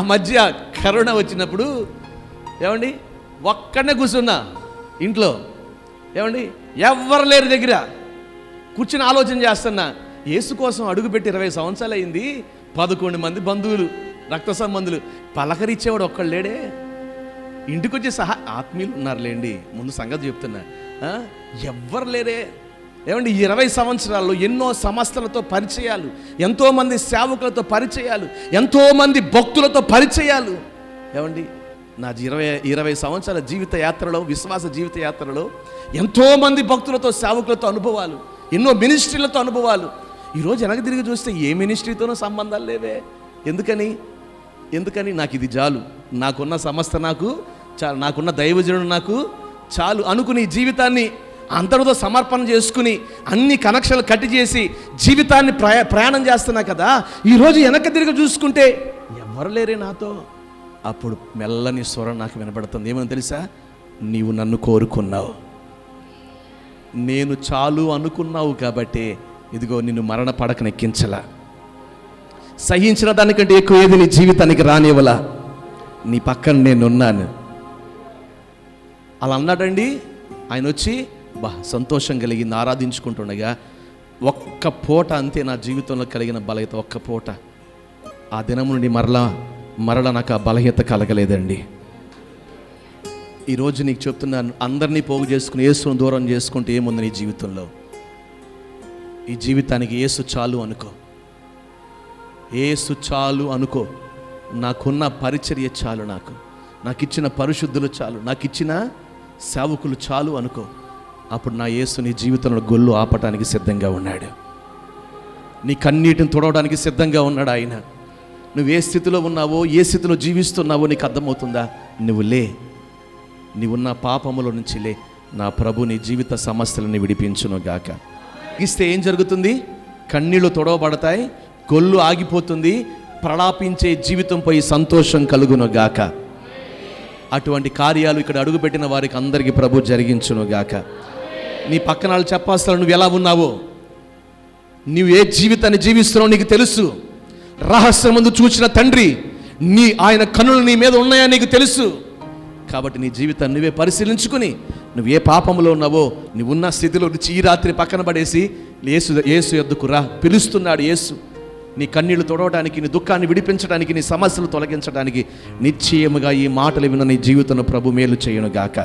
ఆ మధ్య కరోనా వచ్చినప్పుడు ఏమండి ఒక్కడనే కూర్చున్నా ఇంట్లో. ఏమండి ఎవ్వరు లేరు దగ్గర. కూర్చుని ఆలోచన చేస్తున్నా యేసు కోసం అడుగుపెట్టి ఇరవై సంవత్సరాలు అయింది పదకొండు మంది బంధువులు రక్త సంబంధులు పలకరిచ్చేవాడు ఒక్కడు లేడే. ఇంటికి వచ్చి సహా ఆత్మీయులు ఉన్నారులేండి ముందు సంగతి చెప్తున్నా. ఎవ్వరు లేరే. ఏమండి ఇరవై సంవత్సరాల్లో ఎన్నో సంస్థలతో పరిచయాలు ఎంతోమంది సేవకులతో పరిచయాలు ఎంతోమంది భక్తులతో పరిచయాలు. ఏమండి నా ఇరవై ఇరవై సంవత్సరాల జీవిత యాత్రలో విశ్వాస జీవిత యాత్రలో ఎంతోమంది భక్తులతో సేవకులతో అనుభవాలు ఎన్నో మినిస్ట్రీలతో అనుభవాలు. ఈరోజు వెనక తిరిగి చూస్తే ఏ మినిస్ట్రీతోనూ సంబంధాలు లేవే. ఎందుకని? ఎందుకని? నాకు ఇది చాలు. నాకున్న సంస్థ నాకు చాలు నాకున్న దైవజనుడు నాకు చాలు అనుకుని జీవితాన్ని అందరితో సమర్పణ చేసుకుని అన్ని కనెక్షన్లు కట్ చేసి జీవితాన్ని ప్రయా ప్రయాణం చేస్తున్నా కదా ఈరోజు వెనక తిరిగి చూసుకుంటే ఎవరు లేరే నాతో? అప్పుడు మెల్లని స్వరం నాకు వినపడుతుంది ఏమని తెలుసా? నీవు నన్ను కోరుకున్నావు. నేను చాలు అనుకున్నావు కాబట్టి ఇదిగో నిన్ను మరణ పడకనెక్కించలా. సహించిన దానికంటే ఎక్కువ ఏది నీ జీవితానికి రానివ్వలా. నీ పక్కన నేనున్నాను. అలా అన్నాడండి. ఆయన వచ్చి బా సంతోషం కలిగింది ఆరాధించుకుంటుండగా ఒక్క పూట అంతే నా జీవితంలో కలిగిన బలహీత ఒక్క పూట. ఆ దినము నుండి మరలా మరలా నాకు ఆ బలహీత కలగలేదండి. ఈరోజు నీకు చెప్తున్నాను అందరినీ పోగు చేసుకుని యేసును దూరం చేసుకుంటే ఏముంది నీ జీవితంలో? ఈ జీవితానికి ఏసు చాలు అనుకో. ఏసు చాలు అనుకో. నాకున్న పరిచర్య చాలు నాకు. నాకు ఇచ్చిన పరిశుద్ధులు చాలు. నాకు ఇచ్చిన సేవకులు చాలు అనుకో. అప్పుడు నా యేసు నీ జీవితంలో గొల్లు ఆపటానికి సిద్ధంగా ఉన్నాడు. నీ కన్నీటిని తుడవడానికి సిద్ధంగా ఉన్నాడు ఆయన. నువ్వు ఏ స్థితిలో ఉన్నావో ఏ స్థితిలో జీవిస్తున్నావో నీకు అర్థమవుతుందా? నువ్వు లే. నీవున్న పాపముల నుంచి లే. నా ప్రభు నీ జీవిత సమస్యలని విడిపించును గాక. ఇస్తే ఏం జరుగుతుంది? కన్నీళ్ళు తొడవబడతాయి గొల్లు ఆగిపోతుంది ప్రలాపించే జీవితంపై సంతోషం కలుగును గాక. అటువంటి కార్యాలు ఇక్కడ అడుగుపెట్టిన వారికి అందరికీ ప్రభు జరిగించును గాక. నీ పక్కన వాళ్ళు చెప్పాల్సిన నువ్వు ఎలా ఉన్నావో? నీవు ఏ జీవితాన్ని జీవిస్తున్నావు నీకు తెలుసు. రహస్యం ముందు చూసిన తండ్రి నీ ఆయన కనులు నీ మీద ఉన్నాయా నీకు తెలుసు. కాబట్టి నీ జీవితాన్ని నువ్వే పరిశీలించుకుని నువ్వు ఏ పాపంలో ఉన్నావో నువ్వు ఉన్న స్థితిలో నుంచి ఈ రాత్రి పక్కన పడేసి యేసు ఏసు ఎద్దుకు రా. పిలుస్తున్నాడు యేసు. నీ కన్నీళ్ళు తొడవడానికి నీ దుఃఖాన్ని విడిపించడానికి నీ సమస్యలు తొలగించడానికి నిశ్చయముగా ఈ మాటలు విన్న నీ జీవితంలో ప్రభు మేలు చేయను గాక